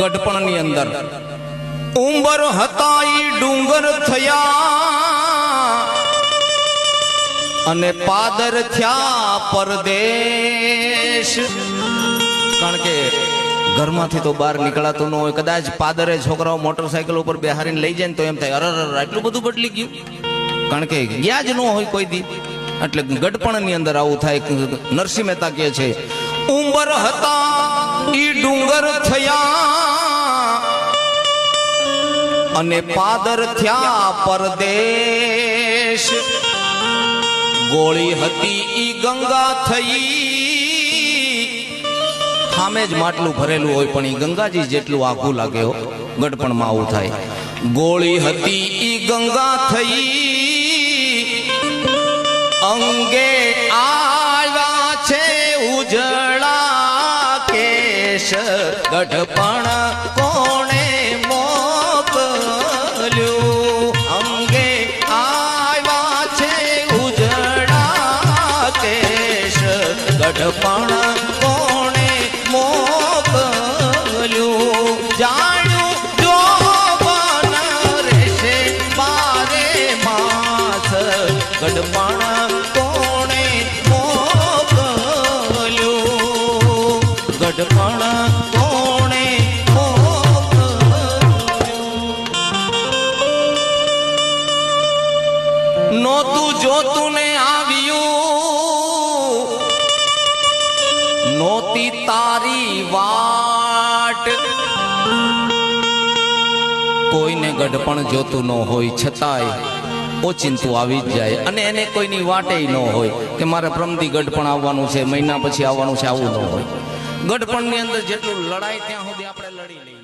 ગઢપણની અંદર. ઉંબર હતા ઈ ડુંગર થયા અને પાદર થયા પરદેશ. કારણ કે ઘરમાંથી તો બહાર નીકળાતું ન હોય, કદાચ પાદરે છોકરાઓ મોટરસાયકલ ઉપર બેહારીને લઈ જાય ને તો એમ થાય, અરર અરે આટલું બધું બદલી ગયું. કારણ કે ગયા જ ન હોય કોઈ દી. એટલે ગઢપણની અંદર આવું થાય, નરસિંહ મહેતા કહે છે, ઉંબર હતા ઈ ડુંગર થયા અને પાદર થયા પરદેશ. ગોળી હતી ઈ ગંગા થઈ. સામે જ માટલું ભરેલું હોય પણ ઈ ગંગાજી જેટલું આખું લાગે હો ગઢપણમાં આવું થાય. ગોળી હતી ઈ ગંગા થઈ. અંગે આવ્યા છે ઉજળા કેશ. ગઢપણ કોણે મોકલ્યું ગઢપણ કોણે મોકલ્યું? જાણ્યું જો બન રહેશે બારે માસ ગઢપણ કોણે મોકલ્યું? ગઢપણ કોણે મોકલ્યું? નોતું જોતું ને આવ્યું નોતી તારી વાટ કોઈને ગઢપણ જોતું ન હોય, છતાંય ઓચિંતું આવી જ જાય અને એને કોઈની વાટે ન હોય કે મારે પ્રમદી ગઢપણ આવવાનું છે, મહિના પછી આવવાનું છે, આવું ન હોય. ગઢપણની અંદર જેટલું લડાય, ત્યાં સુધી આપણે લડી લઈએ.